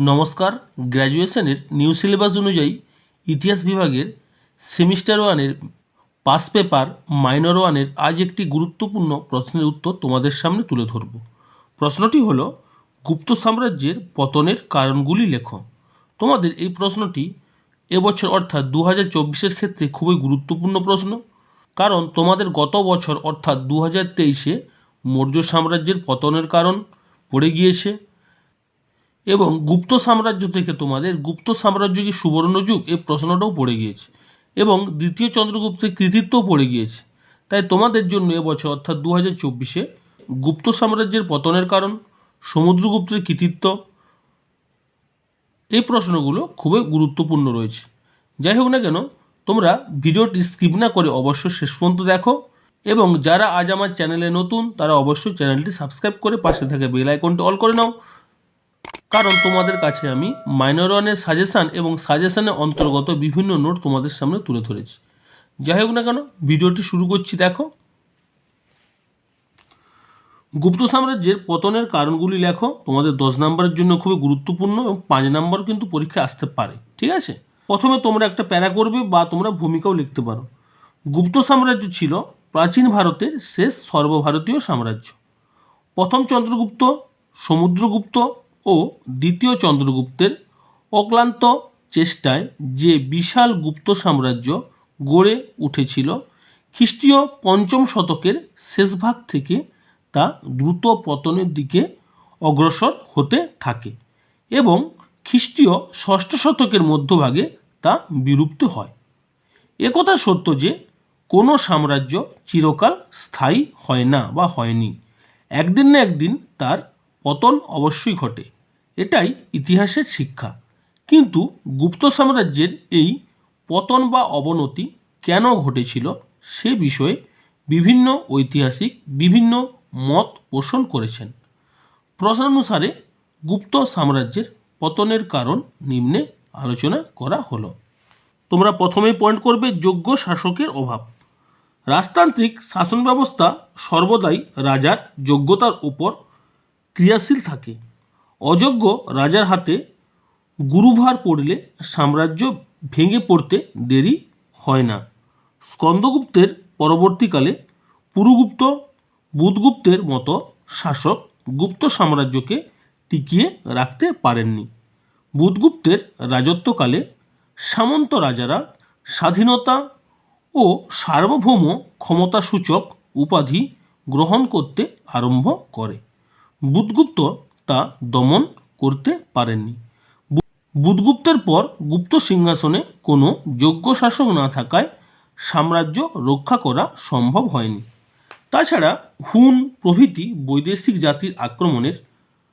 নমস্কার, গ্র্যাজুয়েশনের new syllabus অনুযায়ী ইতিহাস বিভাগের সেমিস্টার ওয়ানের পাস পেপার মাইনর ওয়ানের আজ একটি গুরুত্বপূর্ণ প্রশ্নের উত্তর তোমাদের সামনে তুলে ধরব। প্রশ্নটি হলো, গুপ্ত সাম্রাজ্যের পতনের কারণগুলি লেখো। তোমাদের এই প্রশ্নটি এবছর অর্থাৎ দু হাজার চব্বিশের ক্ষেত্রে খুবই গুরুত্বপূর্ণ প্রশ্ন, কারণ তোমাদের গত বছর অর্থাৎ দু হাজার তেইশে মৌর্য সাম্রাজ্যের পতনের কারণ পড়ে গিয়েছে। এবং গুপ্ত সাম্রাজ্য থেকে তোমাদের গুপ্ত সাম্রাজ্য কি সুবর্ণযুগ? এই প্রশ্নটাও পড়ে গিয়েছে। এবং দ্বিতীয় চন্দ্রগুপ্তের কৃতিত্বও পড়ে গিয়েছে। তাই তোমাদের জন্য এবছর অর্থাৎ দু হাজার চব্বিশে, গুপ্ত সাম্রাজ্যের পতনের কারণ, সমুদ্রগুপ্তের কৃতিত্ব, এই প্রশ্নগুলো খুবই গুরুত্বপূর্ণ রয়েছে। যাই হোক না কেন, তোমরা ভিডিওটি স্কিপ না করে অবশ্যই শেষ পর্যন্ত দেখো এবং যারা আজ আমার চ্যানেলে নতুন, তারা অবশ্যই চ্যানেলটি সাবস্ক্রাইব করে পাশে থাকা বেল আইকনটি অল করে নাও। কারণ তোমাদের কাছে আমি মাইনর ওয়ানের সাজেশান এবং সাজেশানের অন্তর্গত বিভিন্ন নোট তোমাদের সামনে তুলে ধরেছি। যাই হোক না কেন, ভিডিওটি শুরু করছি, দেখো। গুপ্ত সাম্রাজ্যের পতনের কারণগুলি লেখো, তোমাদের দশ নম্বরের জন্য খুবই গুরুত্বপূর্ণ এবং পাঁচ নম্বর কিন্তু পরীক্ষায় আসতে পারে, ঠিক আছে? প্রথমে তোমরা একটা প্যারা করবে বা তোমরা ভূমিকাও লিখতে পারো। গুপ্ত সাম্রাজ্য ছিল প্রাচীন ভারতের শেষ সর্বভারতীয় সাম্রাজ্য। প্রথম চন্দ্রগুপ্ত, সমুদ্রগুপ্ত ও দ্বিতীয় চন্দ্রগুপ্তের অক্লান্ত চেষ্টায় যে বিশাল গুপ্ত সাম্রাজ্য গড়ে উঠেছিল, খ্রিস্টীয় পঞ্চম শতকের শেষভাগ থেকে তা দ্রুত পতনের দিকে অগ্রসর হতে থাকে এবং খ্রিস্টীয় ষষ্ঠ শতকের মধ্যভাগে তা বিলুপ্ত হয়। একথা সত্য যে, কোনো সাম্রাজ্য চিরকাল স্থায়ী হয় না বা হয়নি। একদিন না একদিন তার পতন অবশ্যই ঘটে। এটাই ইতিহাসের শিক্ষা। কিন্তু গুপ্ত সাম্রাজ্যের এই পতন বা অবনতি কেন ঘটেছিল সে বিষয়ে বিভিন্ন ঐতিহাসিক, বিভিন্ন মত পোষণ করেছেন। প্রশ্নানুসারে গুপ্ত সাম্রাজ্যের পতনের কারণ নিম্নে আলোচনা করা হলো। তোমরা প্রথমেই পয়েন্ট করবে যোগ্য শাসকের অভাব। রাজতান্ত্রিক শাসন ব্যবস্থা সর্বদাই রাজার যোগ্যতার উপর ক্রিয়াশীল থাকে। অযোগ্য রাজার হাতে গুরুভার পড়লে সাম্রাজ্য ভেঙে পড়তে দেরি হয় না। স্কন্দগুপ্তের পরবর্তীকালে পুরুগুপ্ত বুধগুপ্তের মতো শাসক গুপ্ত সাম্রাজ্যকে টিকিয়ে রাখতে পারেননি। বুধগুপ্তের রাজত্বকালে সামন্ত রাজারা স্বাধীনতা ও সার্বভৌম ক্ষমতাসূচক উপাধি গ্রহণ করতে আরম্ভ করে। বুধগুপ্ত তা দমন করতে পারেননি। বুধগুপ্তের পর গুপ্ত সিংহাসনে কোনো যোগ্য শাসক না থাকায় সাম্রাজ্য রক্ষা করা সম্ভব হয়নি। তাছাড়া হুন প্রভৃতি বৈদেশিক জাতির আক্রমণের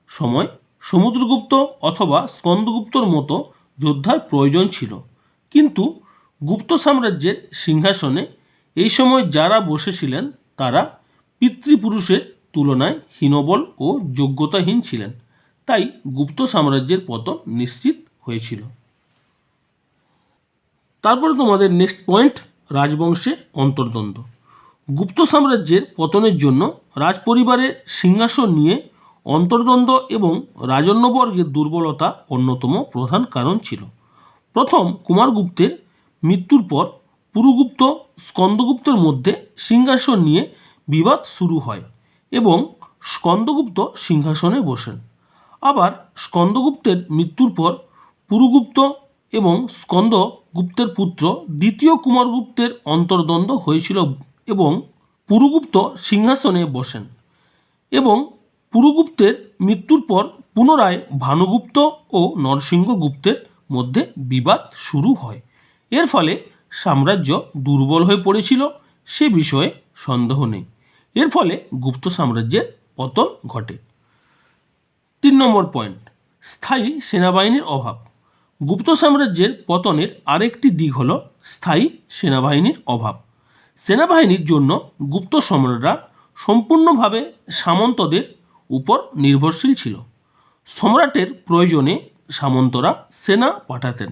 সময় সমুদ্রগুপ্ত অথবা স্কন্দগুপ্তর মতো যোদ্ধার প্রয়োজন ছিল। কিন্তু গুপ্ত সাম্রাজ্যের সিংহাসনে এই সময় যারা বসেছিলেন তারা পিতৃপুরুষের তুলনায় হীনবল ও যোগ্যতাহীন ছিলেন। তাই গুপ্ত সাম্রাজ্যের পতন নিশ্চিত হয়েছিল। তারপরে তোমাদের নেক্সট পয়েন্ট রাজবংশে অন্তর্দ্বন্দ্ব। গুপ্ত সাম্রাজ্যের পতনের জন্য রাজপরিবারের সিংহাসন নিয়ে অন্তর্দ্বন্দ্ব এবং রাজন্যবর্গের দুর্বলতা অন্যতম প্রধান কারণ ছিল। প্রথম কুমারগুপ্তের মৃত্যুর পর পুরুগুপ্ত, স্কন্দগুপ্তের মধ্যে সিংহাসন নিয়ে বিবাদ শুরু হয়। এবং স্কন্দগুপ্ত সিংহাসনে বসেন। আবার স্কন্দগুপ্তের মৃত্যুর পর পুরুগুপ্ত এবং স্কন্দগুপ্তের পুত্র দ্বিতীয় কুমারগুপ্তের অন্তর্দ্বন্দ্ব হয়েছিল এবং পুরুগুপ্ত সিংহাসনে বসেন এবং পুরুগুপ্তের মৃত্যুর পর পুনরায় ভানুগুপ্ত ও নরসিংহগুপ্তের মধ্যে বিবাদ শুরু হয়। এর ফলে সাম্রাজ্য দুর্বল হয়ে পড়েছিল, সে বিষয়ে সন্দেহ নেই। এর ফলে গুপ্ত সাম্রাজ্যের পতন ঘটে। তিন নম্বর পয়েন্ট, স্থায়ী সেনাবাহিনীর অভাব। গুপ্ত সাম্রাজ্যের পতনের আরেকটি দিক হল স্থায়ী সেনাবাহিনীর অভাব। সেনাবাহিনীর জন্য গুপ্ত সম্রাটরা সম্পূর্ণভাবে সামন্তদের উপর নির্ভরশীল ছিল। সম্রাটের প্রয়োজনে সামন্তরা সেনা পাঠাতেন।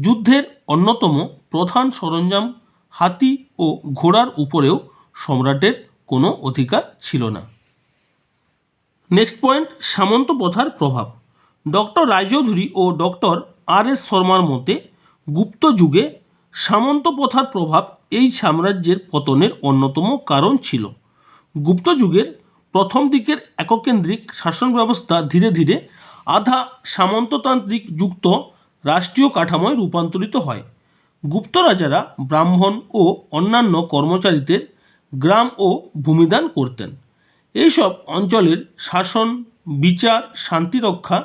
যুদ্ধের অন্যতম প্রধান সরঞ্জাম হাতি ও ঘোড়ার উপরেও সম্রাটের কোনো অধিকার ছিল না। নেক্সট পয়েন্ট সামন্ত প্রথার প্রভাব। ডক্টর রায়চৌধুরী ও ডক্টর আর এস শর্মার মতে, গুপ্ত যুগে সামন্ত প্রথার প্রভাব এই সাম্রাজ্যের পতনের অন্যতম কারণ ছিল। গুপ্ত যুগের প্রথম দিকের এককেন্দ্রিক শাসন ব্যবস্থা ধীরে ধীরে আধা সামন্ততান্ত্রিক যুক্ত রাষ্ট্রীয় কাঠামোয় রূপান্তরিত হয়। গুপ্ত রাজারা ব্রাহ্মণ ও অন্যান্য কর্মচারীদের গ্রাম ও ভূমিদান করতেন। এইসব অঞ্চলের শাসন, বিচার শান্তিরক্ষা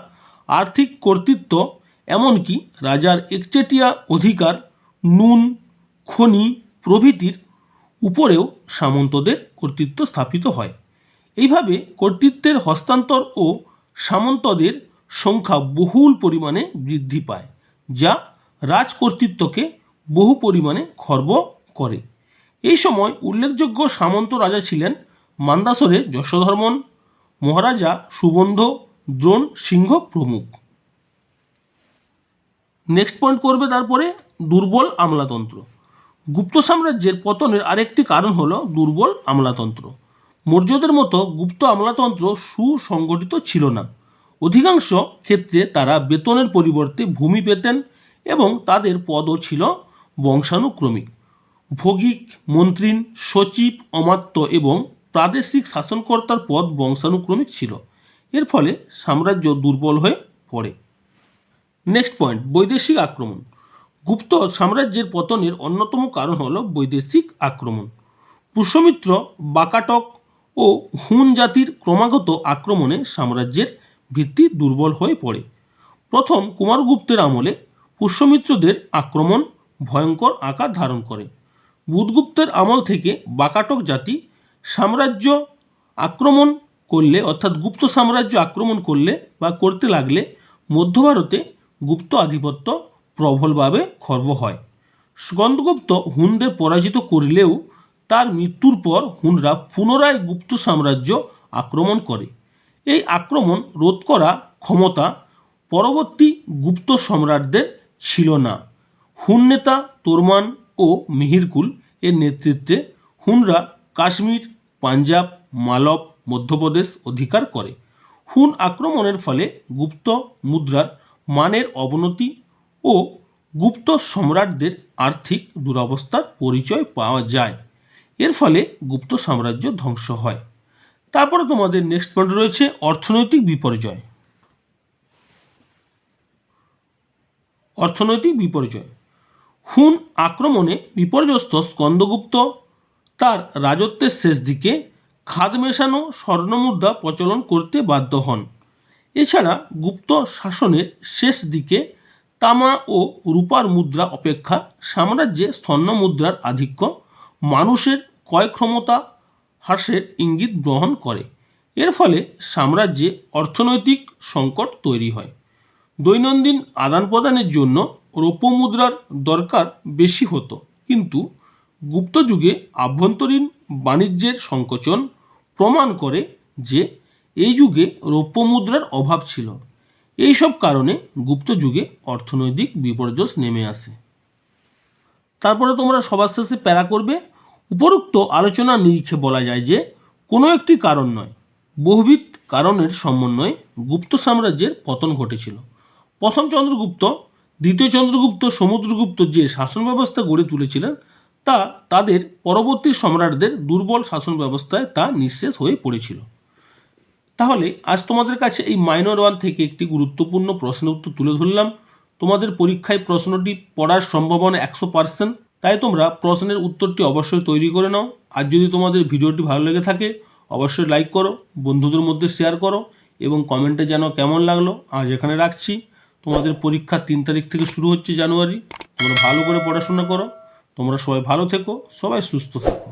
আর্থিক কর্তৃত্ব, এমনকি রাজার একচেটিয়া অধিকার, নুন, খনি প্রভৃতির উপরেও সামন্তদের কর্তৃত্ব স্থাপিত হয়। এইভাবে কর্তৃত্বের হস্তান্তর ও সামন্তদের সংখ্যা বহুল পরিমাণে বৃদ্ধি পায়, যা রাজকর্তৃত্বকে বহু পরিমাণে খর্ব করে। এই সময় উল্লেখযোগ্য সামন্ত রাজা ছিলেন মান্দাসরে যশোধর্মন, মহারাজা সুবন্ধ, দ্রোণ সিংহ প্রমুখ। নেক্সট পয়েন্ট করবে তারপরে দুর্বল আমলাতন্ত্র। গুপ্ত সাম্রাজ্যের পতনের আরেকটি কারণ হলো দুর্বল আমলাতন্ত্র। মৌর্যদের মতো গুপ্ত আমলাতন্ত্র সুসংগঠিত ছিল না। অধিকাংশ ক্ষেত্রে তারা বেতনের পরিবর্তে ভূমি পেতেন এবং তাদের পদও ছিল বংশানুক্রমিক। ভৌগিক মন্ত্রীন সচিব অমাত্য এবং প্রাদেশিক শাসনকর্তার পদ বংশানুক্রমিক ছিল। এর ফলে সাম্রাজ্য দুর্বল হয়ে পড়ে। নেক্সট পয়েন্ট বৈদেশিক আক্রমণ। গুপ্ত সাম্রাজ্যের পতনের অন্যতম কারণ হল বৈদেশিক আক্রমণ। পুষ্যমিত্র, বাকাটক ও হুন জাতির ক্রমাগত আক্রমণে সাম্রাজ্যের ভিত্তি দুর্বল হয়ে পড়ে। প্রথম কুমারগুপ্তের আমলে পুষ্যমিত্রদের আক্রমণ ভয়ঙ্কর আকার ধারণ করে। বুধগুপ্তের আমল থেকে বাকাটক জাতি সাম্রাজ্য আক্রমণ করলে, অর্থাৎ গুপ্ত সাম্রাজ্য আক্রমণ করলে বা করতে লাগলে মধ্য ভারতে গুপ্ত আধিপত্য প্রবলভাবে খর্ব হয়। স্কন্দগুপ্ত হুনদের পরাজিত করলেও তার মৃত্যুর পর হুনরা পুনরায় গুপ্ত সাম্রাজ্য আক্রমণ করে। এই আক্রমণ রোধ করা ক্ষমতা পরবর্তী গুপ্ত সম্রাটদের ছিল না। হুন নেতা তোরমান ও মিহিরকুল এর নেতৃত্বে হুনরা কাশ্মীর, পাঞ্জাব, মালব, মধ্যপ্রদেশ অধিকার করে। হুন আক্রমণের ফলে গুপ্ত মুদ্রার মানের অবনতি ও গুপ্ত সম্রাটদের আর্থিক দুরবস্থার পরিচয় পাওয়া যায়। এর ফলে গুপ্ত সাম্রাজ্য ধ্বংস হয়। তারপরে তোমাদের নেক্সট পয়েন্ট রয়েছে, অর্থনৈতিক বিপর্যয়। অর্থনৈতিক বিপর্যয়। হুন আক্রমণে বিপর্যস্ত স্কন্দগুপ্ত। তার রাজত্বের শেষ দিকে খাদ মেশানো স্বর্ণমুদ্রা প্রচলন করতে বাধ্য হন। এছাড়া গুপ্ত শাসনের শেষ দিকে তামা ও রূপার মুদ্রা অপেক্ষা সাম্রাজ্যে স্বর্ণ মুদ্রার আধিক্য মানুষের ক্রয় ক্ষমতা হ্রাসের ইঙ্গিত গ্রহণ করে। এর ফলে সাম্রাজ্যে অর্থনৈতিক সংকট তৈরি হয়। দৈনন্দিন আদান প্রদানের জন্য রৌপ্য মুদ্রার দরকার বেশি হতো। কিন্তু গুপ্ত যুগে আভ্যন্তরীণ বাণিজ্যের সংকোচন প্রমাণ করে যে এই যুগে রৌপ্য মুদ্রার অভাব ছিল। এই সব কারণে গুপ্ত যুগে অর্থনৈতিক বিপর্যয় নেমে আসে। তারপরে তোমরা সবার শেষে প্যারা করবে। উপরোক্ত আলোচনা নিরিখে বলা যায় যে কোনো একটি কারণ নয়, বহুবিধ কারণের সমন্বয়ে গুপ্ত সাম্রাজ্যের পতন ঘটেছিল। প্রথম চন্দ্রগুপ্ত দ্বিতীয় চন্দ্রগুপ্ত, সমুদ্রগুপ্ত যে শাসন ব্যবস্থা গড়ে তুলেছিলেন, তা তাদের পরবর্তী সম্রাটদের দুর্বল শাসন ব্যবস্থায় তা নিঃশেষ হয়ে পড়েছিল। তাহলে আজ তোমাদের কাছে এই মাইনর ওয়ান থেকে একটি গুরুত্বপূর্ণ প্রশ্ন উত্তর তুলে ধরলাম। তোমাদের পরীক্ষায় প্রশ্নটি পড়ার সম্ভাবনা একশো পার্সেন্ট তাই তোমরা প্রশ্নের উত্তরটি অবশ্যই তৈরি করে নাও। আর যদি তোমাদের ভিডিওটি ভালো লেগে থাকে, অবশ্যই লাইক করো, বন্ধুদের মধ্যে শেয়ার করো, এবং কমেন্টে জানাও কেমন লাগল, আজ এখানে রাখছি। তোমাদের পরীক্ষা তিন তারিখ থেকে শুরু হচ্ছে জানুয়ারি। তোমরা ভালো করে পড়াশোনা করো। তোমরা সবাই ভালো থেকো, সবাই সুস্থ থেকো।